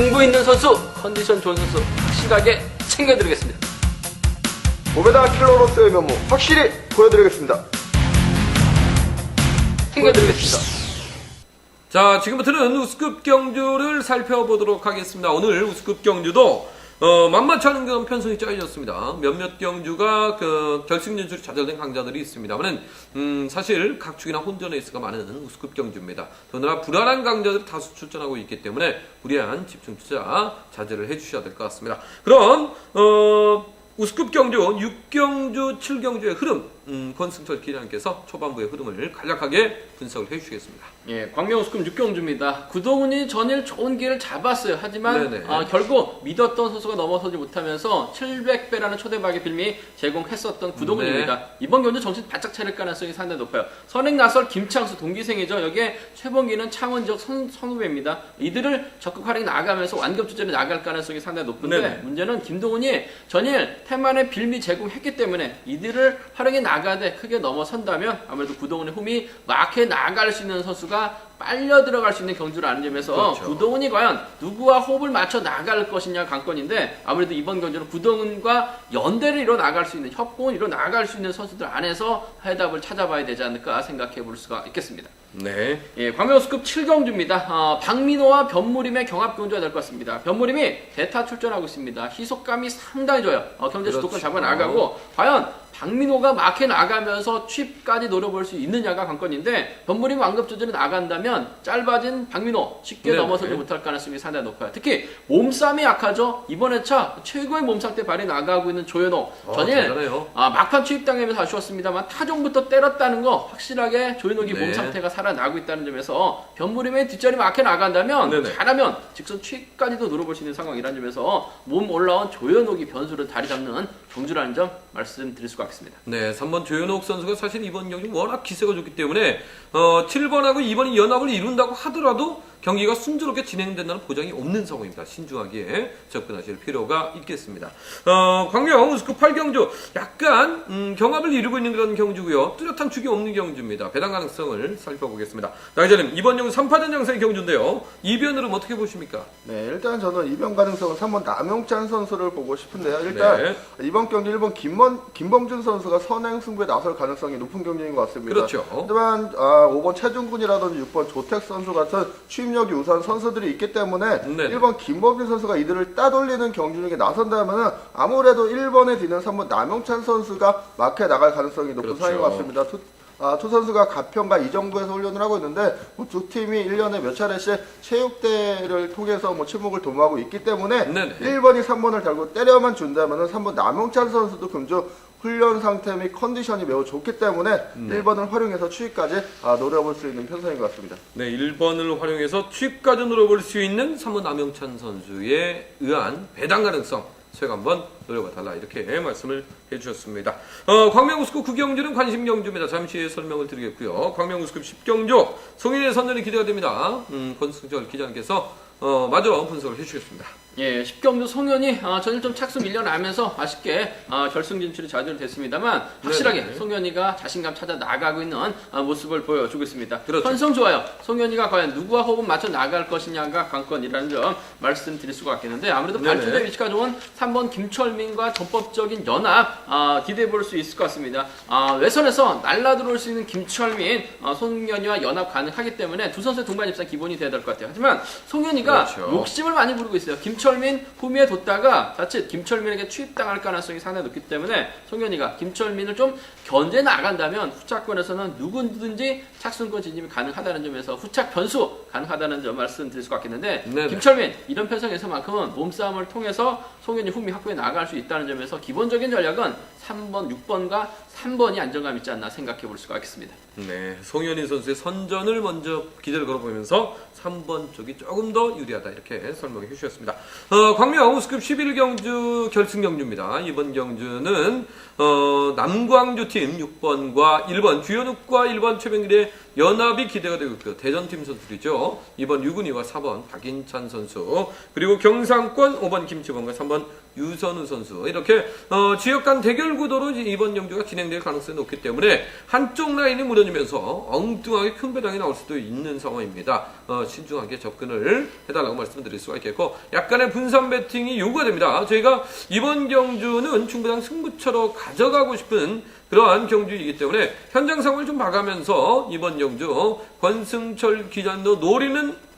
승부 있는 선수, 컨디션 좋은 선수 확실하게 챙겨드리겠습니다. 오베다 킬러로서의 면모 확실히 보여드리겠습니다. 챙겨드리겠습니다. 자, 지금부터는 우스급 경주를 살펴보도록 하겠습니다. 오늘 우스급 경주도 어, 만만치 않은 그런 편성이 짜여졌습니다. 몇몇 경주가 그 결승 진출이 좌절된 강자들이 있습니다만은 음, 사실 각 축이나 혼전 레이스가 많은 우스급 경주입니다. 더구나 불안한 강자들이 다수 출전하고 있기 때문에 무리한 집중 투자 자제를 해주셔야 될 것 같습니다. 그럼 어, 우스급 경주 6경주 7경주의 흐름 음, 권승철 기자님께서 초반부의 흐름을 간략하게 분석을 해주시겠습니다. 예, 광명우 스금 6경주입니다. 구동훈이 전일 좋은 기회를 잡았어요. 하지만. 아, 결국 믿었던 선수가 넘어서지 못하면서 700배라는 초대박의 빌미 제공했었던 구동훈입니다. 네. 이번 경주 정신 바짝 차릴 가능성이 상당히 높아요. 선행 나설 김창수 동기생이죠. 여기에 최봉기는 창원 지역 선, 선후배입니다. 이들을 적극 활용해 나가면서 완급 주제로 나갈 가능성이 상당히 높은데 네네. 문제는 김동훈이 전일 태만의 빌미 제공했기 때문에 이들을 활용해 나가 되 크게 넘어선다면 아무래도 구동훈의 홈이 막해 나갈 수 있는 선수가 빨려 들어갈 수 있는 경주라는 점에서 그렇죠. 구동훈이 과연 누구와 호흡을 맞춰 나갈 것이냐 관건인데 아무래도 이번 경주는 구동훈과 연대를 이뤄 나갈 수 있는 협공을 이뤄 나갈 수 있는 선수들 안에서 해답을 찾아봐야 되지 않을까 생각해 볼 수가 있겠습니다. 네. 예, 광명수급 7경주입니다. 어, 박민호와 변무림의 경합 경주가 될 것 같습니다. 변무림이 대타 출전하고 있습니다. 희속감이 상당히 좋아요. 어, 경제 주도권 그렇죠. 잡아 나가고 과연 박민호가 막해 나가면서 칩까지 노려볼 수 있느냐가 관건인데 변무림 완급 조절에 나간다면 짧아진 박민호 쉽게 네, 넘어서지 네. 못할 가능성이 상당히 높아요. 특히 몸싸움이 약하죠. 이번 회차 최고의 몸상 태 발휘 나가고 있는 조현호 어, 전일. 아, 막판 취입당하면서 아쉬웠습니다만 타종부터 때렸다는 거 확실하게 조인욱이 네. 몸 상태가 살아나고 있다는 점에서 변무림의 뒷자리 막혀 나간다면 네네. 잘하면 직선 취입까지도 노려볼 수 있는 상황이라는 점에서 몸 올라온 조현욱이 변수를 다리 잡는 경주라는 점 말씀드릴 수가 있습니다. 네, 3번 조현옥 선수가 사실 이번 경기 워낙 기세가 좋기 때문에 어, 7번하고 2번이 연합을 이룬다고 하더라도 경기가 순조롭게 진행된다는 보장이 없는 상황입니다. 신중하게 접근하실 필요가 있겠습니다. 어, 광명 우스급 8경주 약간 음, 경합을 이루고 있는 그런 경주고요. 뚜렷한 축이 없는 경주입니다. 배당 가능성을 살펴보겠습니다. 나기자님 이번 경주 3파전 양상의 경주인데요. 이변으로 어떻게 보십니까? 네, 일단 저는 이변 가능성은 3번 남용찬 선수를 보고 싶은데요. 일단 네. 이번 경기 1번 김범, 김범준 선수가 선행 승부에 나설 가능성이 높은 경기인 것 같습니다. 그렇죠. 하지만 아, 5번 최준군이라든지 6번 조택 선수 같은 취임 력이 우수한 선수들이 있기 때문에 네. 1번 김범준 선수가 이들을 따돌리는 경주에 나선다면 아무래도 1번에 뒤는 3번 남용찬 선수가 막해 나갈 가능성이 높은 그렇죠. 상황인 것 같습니다. 투, 아, 투 선수가 가평과 이정부에서 훈련을 하고 있는데 뭐 두 팀이 1년에 몇 차례씩 체육대회를 통해서 뭐 침묵을 도모하고 있기 때문에 네네. 1번이 3번을 달고 때려만 준다면 3번 남용찬 선수도 금주 훈련 상태 및 컨디션이 매우 좋기 때문에 네. 1번을 활용해서 추위까지 아, 노려볼 수 있는 편성인 것 같습니다. 네, 1번을 활용해서 취입까지 노려볼 수 있는 3번 남영찬 선수에 의한 배당 가능성 저희가 한번 노려봐 달라 이렇게 말씀을 해주셨습니다. 어, 광명우스급 9경주는 관심 경주입니다. 잠시 설명을 드리겠고요. 광명우스급 10경주 송인의 선전이 기대가 됩니다. 음, 권승철 기자님께서 어, 마저 분석을 해주셨습니다. 예, 10경주 송현이 아, 전일 좀 착수 밀려나면서 아쉽게 아, 결승 진출이 좌절됐습니다만 확실하게 네네. 송현이가 자신감 찾아 나가고 있는 아, 모습을 보여주고 있습니다. 그렇죠. 현성 좋아요. 송현이가 과연 누구와 호흡 맞춰 나갈 것이냐가 관건이라는 점 말씀드릴 수가 있겠는데 아무래도 네네. 발주대 위치가 좋은 3번 김철민과 전법적인 연합 아, 기대해 볼 수 있을 것 같습니다. 아, 외선에서 날라 들어올 수 있는 김철민, 아, 송현이와 연합 가능하기 때문에 두 선수의 동반 입상 기본이 돼야 될 것 같아요. 하지만 송현이가 그렇죠. 욕심을 많이 부르고 있어요. 김철 민 후미에 뒀다가 자칫 김철민에게 취입당할 가능성이 상당히 높기 때문에 송현이가 김철민을 좀 견제 나간다면 후차권에서는 누구든지 착순권 진입이 가능하다는 점에서 후착 변수 가능하다는 점 말씀드릴 수가 있겠는데 네네. 김철민 이런 편성에서만큼은 몸싸움을 통해서 송현이 후미 확보에 나갈 수 있다는 점에서 기본적인 전략은 3번, 6번과 3번이 안정감 있지 않나 생각해 볼 수가 있겠습니다. 네, 송현인 선수의 선전을 먼저 기대를 걸어보면서 3번 쪽이 조금 더 유리하다 이렇게 설명해 주셨습니다. 어, 광명 우스급 11경주 결승 경주입니다. 이번 경주는 어, 남광주 팀 6번과 1번 주현욱과 1번 최병길의 연합이 기대가 되고 있고요. 대전팀 선수들이죠. 2번 유근이와 4번 박인찬 선수 그리고 경상권 5번 김치범과 3번 유선우 선수 이렇게 어, 지역 간 대결 구도로 이번 경주가 진행될 가능성이 높기 때문에 한쪽 라인이 무너지면서 엉뚱하게 큰 배당이 나올 수도 있는 상황입니다. 어, 신중하게 접근을 해달라고 말씀드릴 수가 있겠고 약간의 분산 배팅이 요구가 됩니다. 저희가 이번 경주는 충분한 승부처로 가져가고 싶은 그러한 경주이기 때문에 현장 상황을 좀 봐가면서 이번 경주 권승철 기자도 노리는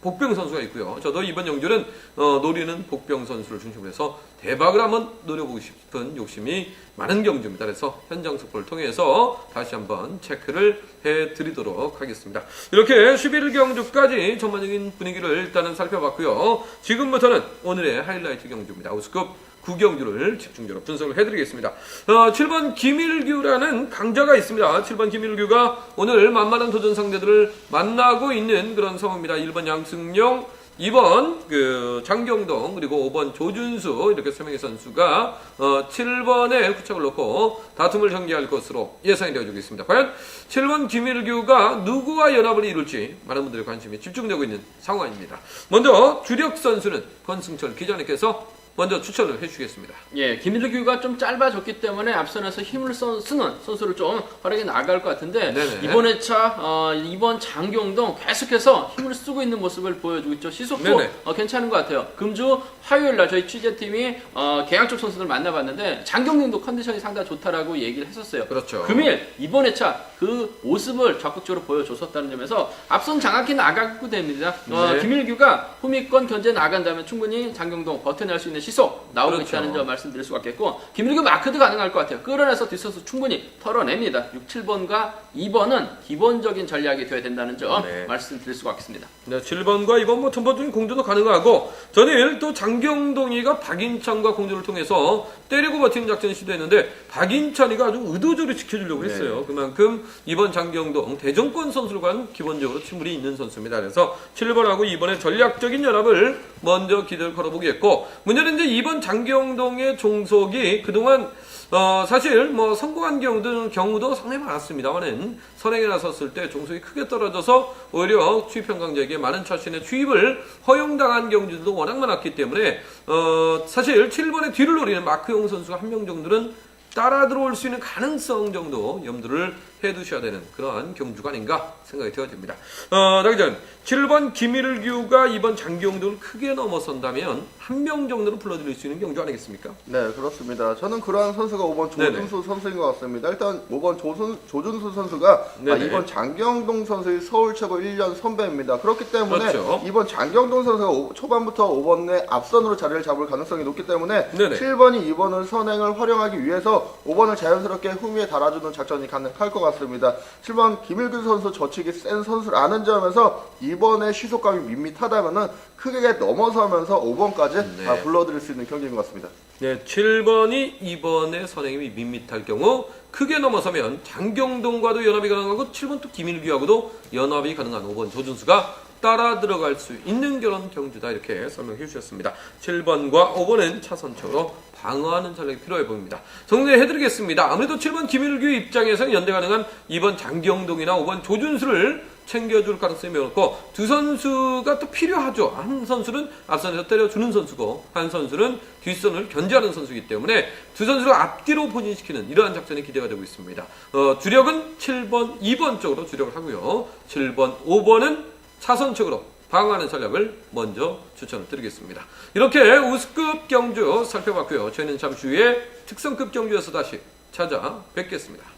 복병 선수가 있고요. 저도 이번 영주는 어, 노리는 복병 선수를 중심으로 해서 대박을 한번 노려보고 싶은 욕심이 많은 경주입니다. 그래서 현장 속보를 통해서 다시 한번 체크를 해드리도록 하겠습니다. 이렇게 11경주까지 전반적인 분위기를 일단은 살펴봤고요. 지금부터는 오늘의 하이라이트 경주입니다. 우스컵 9경주를 집중적으로 분석을 해드리겠습니다. 어, 7번 김일규라는 강자가 있습니다. 7번 김일규가 오늘 만만한 도전 상대들을 만나고 있는 그런 상황입니다. 1번 양승용, 2번 그 장경동 그리고 5번 조준수 이렇게 세 명의 선수가 어 7번에 후착을 놓고 다툼을 전개할 것으로 예상이 되어지고 있습니다. 과연 7번 김일규가 누구와 연합을 이룰지 많은 분들의 관심이 집중되고 있는 상황입니다. 먼저 주력 선수는 권승철 기자님께서 먼저 추천을 해주시겠습니다. 예, 김일규가 좀 짧아졌기 때문에 앞선에서 힘을 써- 쓰는 선수를 좀 활약해 나갈 것 같은데 네네. 이번 회차 어, 이번 장경동 계속해서 힘을 쓰고 있는 모습을 보여주고 있죠. 시속도. 어, 괜찮은 것 같아요. 금주 화요일 날 저희 취재팀이 어, 계약 쪽 선수들 만나봤는데 장경동도 컨디션이 상당히 좋다라고 얘기를 했었어요. 그렇죠. 금일 이번 회차 그 모습을 적극적으로 보여줬었다는 점에서 앞선 장악해 나가고 됩니다. 어, 네. 김일규가 후미권 견제 나간다면 충분히 장경동 버텨낼 수 있는 시속 나오고 그렇죠. 있다는 점 말씀드릴 수가 있겠고 김일규 마크도 가능할 것 같아요. 끌어내서 뒷선수 충분히 털어냅니다. 6, 7번과 2번은 기본적인 전략이 되어야 된다는 점 네. 말씀드릴 수가 있습니다. 네, 7번과 2번 뭐 턴버중 공조도 가능하고 전일 또 장경동이가 박인찬과 공조를 통해서 때리고 버티는 작전을 시도했는데 박인찬이가 아주 의도적으로 지켜주려고 네. 했어요. 그만큼 이번 장경동 대전권 선수들과는 기본적으로 친분이 있는 선수입니다. 그래서 7번하고 2번의 전략적인 연합을 먼저 기대를 걸어보겠고 문제는 이제 이번 장경동의 종속이 그동안 어, 사실 뭐 성공한 경우도, 경우도 상당히 많았습니다만은 선행에 나섰을 때 종속이 크게 떨어져서 오히려 추입평강자에게 많은 차신의 추입을 허용당한 경주도 워낙 많았기 때문에 어, 사실 7번의 뒤를 노리는 마크용 선수가 한 명 정도는 따라 들어올 수 있는 가능성 정도 염두를 해두셔야 되는 그러한 경주가 아닌가 생각이 되어집니다. 어, 나기 전 7번 김일규가 이번 장경동을 크게 넘어선다면 한 명 정도는 불러들일 수 있는 경주 아니겠습니까? 네, 그렇습니다. 저는 그러한 선수가 5번 네네. 조준수 선수인 것 같습니다. 일단 5번 조준, 조준수 선수가 아, 네네. 이번 장경동 선수의 서울 최고 1년 선배입니다. 그렇기 때문에 그렇죠. 이번 장경동 선수가 오- 초반부터 5번의 앞선으로 자리를 잡을 가능성이 높기 때문에 네네. 7번이 2번을 선행을 활용하기 위해서 5번을 자연스럽게 후미에 달아주는 작전이 가능할 것 같습니다. 7번 김일규 선수 저측이 센 선수라는 점에서 2번의 시속감이 밋밋하다면은 크게 넘어서면서 5번까지 네. 다 불러들일 수 있는 경기인 것 같습니다. 네, 7번이 이번에 선행이 밋밋할 경우 크게 넘어서면 장경동과도 연합이 가능하고 7번 또 김일규하고도 연합이 가능한 5번 조준수가 따라 들어갈 수 있는 그런 경주다 이렇게 설명해 주셨습니다. 7번과 5번은 차선적으로 방어하는 전략이 필요해 보입니다. 정리해 드리겠습니다. 아무래도 7번 김일규 입장에서는 연대 가능한 2번 장경동이나 5번 조준수를 챙겨줄 가능성이 많고 두 선수가 또 필요하죠. 한 선수는 앞선에서 때려주는 선수고 한 선수는 뒷선을 견제하는 선수이기 때문에 두 선수를 앞뒤로 포진시키는 이러한 작전이 기대가 되고 있습니다. 어, 주력은 7번, 2번 쪽으로 주력을 하고요. 7번, 5번은 차선책으로 방어하는 전략을 먼저 추천을 드리겠습니다. 이렇게 우스급 경주 살펴봤고요. 저희는 잠시 후에 특성급 경주에서 다시 찾아뵙겠습니다.